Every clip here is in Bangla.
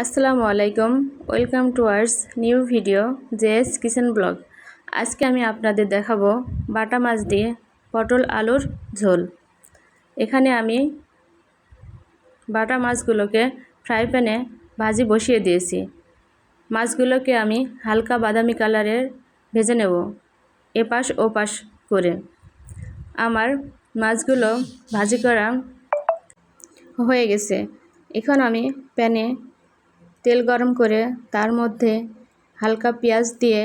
আসসালামু আলাইকুম। Welcome to ours new video JS kitchen blog আজকে আমি আপনাদের দেখাবো বাটা মাছ দিয়ে পটল আলুর ঝোল। এখানে আমি বাটা মাছগুলোকে ফ্রাই প্যানে ভাজি বসিয়ে দিয়েছি। মাছগুলোকে আমি হালকা বাদামি কালারের ভেজে নেব, এপাশ ওপাশ করে। আমার মাছগুলো ভাজি করা হয়ে গেছে। এখন আমি প্যানে তেল গরম করে তার মধ্যে হালকা পেঁয়াজ দিয়ে,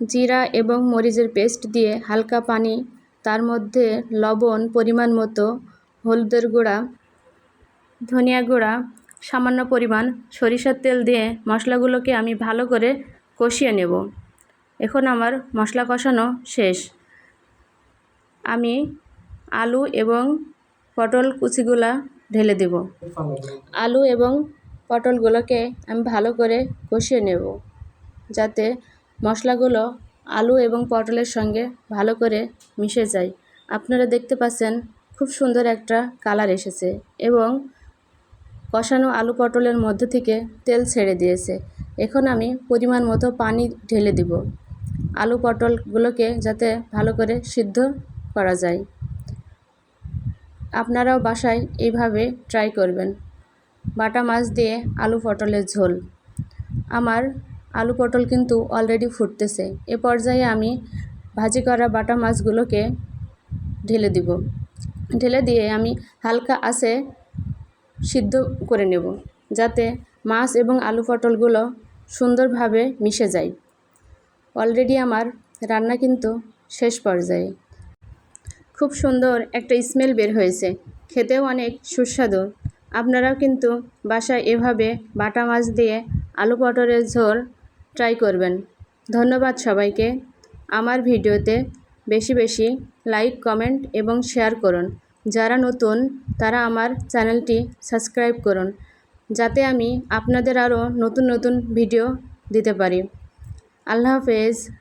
জিরা এবং মরিচের পেস্ট দিয়ে হালকা পানি, তার মধ্যে লবণ পরিমাণ মতো, হলুদের গুঁড়া, ধনিয়া গুঁড়া, সামান্য পরিমাণ সরিষার তেল দিয়ে মশলাগুলোকে আমি ভালো করে কষিয়ে নেব। এখন আমার মশলা কষানো শেষ। আমি আলু এবং পটল কুচিগুলা ঢেলে দেব। আলু এবং পটলগুলোকে আমি ভালো করে কষিয়ে নেব, যাতে মশলাগুলো আলু এবং পটলের সঙ্গে ভালো করে মিশে যায়। আপনারা দেখতে পাচ্ছেন খুব সুন্দর একটা কালার এসেছে এবং কষানো আলু পটলের মধ্যে থেকে তেল ছেড়ে দিয়েছে। এখন আমি পরিমাণ মতো পানি ঢেলে দিব। আলু পটলগুলোকে যাতে ভালো করে সিদ্ধ করা যায়। আপনারাও বাসায় এইভাবে ট্রাই করবেন। বাটা মাছ দিয়ে আলু পটলের ঝোল। আমার আলু পটল কিন্তু অলরেডি ফুটতেছে। এ পর্যায়ে আমি ভাজি করা বাটা মাছগুলোকে ঢেলে দিব। ঢেলে দিয়ে আমি হালকা আছে সিদ্ধ করে নেব, যাতে মাছ এবং আলু পটলগুলো সুন্দরভাবে মিশে যায়। অলরেডি আমার রান্না কিন্তু শেষ পর্যায়ে। খুব সুন্দর একটা স্মেল বের হয়েছে। খেতেও অনেক সুস্বাদু। আপনারাও কিন্তু বাসায় এভাবে বাটা মাছ দিয়ে আলু পটলের ঝোল ট্রাই করবেন। ধন্যবাদ সবাইকে। আমার ভিডিওতে বেশি বেশি লাইক কমেন্ট এবং শেয়ার করুন। যারা নতুন, তারা আমার চ্যানেলটি সাবস্ক্রাইব করুন। যাতে আমি আপনাদের আরও নতুন নতুন ভিডিও দিতে পারি। আল্লাহ হাফেজ।